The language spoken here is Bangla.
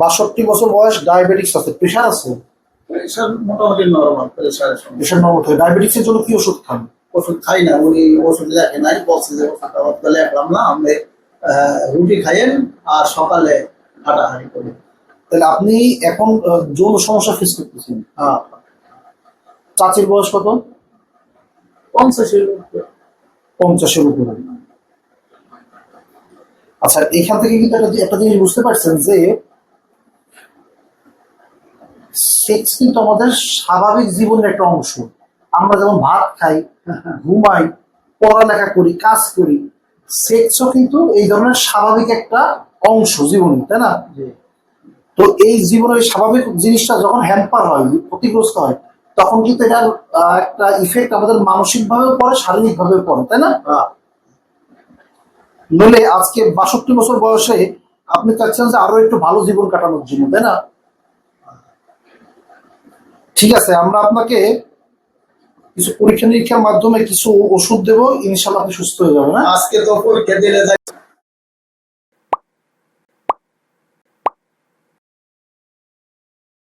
বাষট্টি বছর বয়স ডায়াবেটিক্স আছে প্রেশার আছে? প্রেশার মোটামুটি নর্মাল প্রেশারের সময় প্রেশার নর্মাল থাকে। ডায়াবেটিক্সের জন্য কি ওষুধ খান? ওষুধ খাই না উনি ওষুধ নাই বলছে যে না রুটি খাইয়েন আর সকালে হাঁটাহাঁটি করি। তাহলে আপনি এখন যৌন সমস্যা ফেস করতেছেন। হ্যাঁ। চাচির বয়স কত? পঞ্চাশের পঞ্চাশের উপরে। আচ্ছা এখান থেকে কিন্তু একটা জিনিস বুঝতে পারছেন যে সেক্স কিন্তু আমাদের স্বাভাবিক জীবনের একটা অংশ। আমরা যেমন ভাত খাই ঘুমাই পড়ালেখা করি কাজ করি সেক্সও কিন্তু এই ধরনের স্বাভাবিক একটা অংশ জীবনে তাই না? তো এই জীবনের স্বাভাবিক জিনিসটা যখন হ্যাম্পার হয় ক্ষতিগ্রস্ত হয় তখন কিন্তু এটার একটা ইফেক্ট আমাদের মানসিক ভাবেও পড়ে শারীরিক ভাবেও পড়ে তাই না? হ্যাঁ। নইলে আজকে বাষট্টি বছর বয়সে আপনি চাচ্ছেন যে আরও একটু ভালো জীবন কাটানোর জন্য তাই না? ঠিক আছে, আমরা আপনাকে কিছু পরীক্ষা নিরীক্ষার মাধ্যমে কিছু ওষুধ দেবো ইনশাল্লাহ আপনি সুস্থ হয়ে যাবেন হ্যাঁ? আজকে তো পরীক্ষা দিলে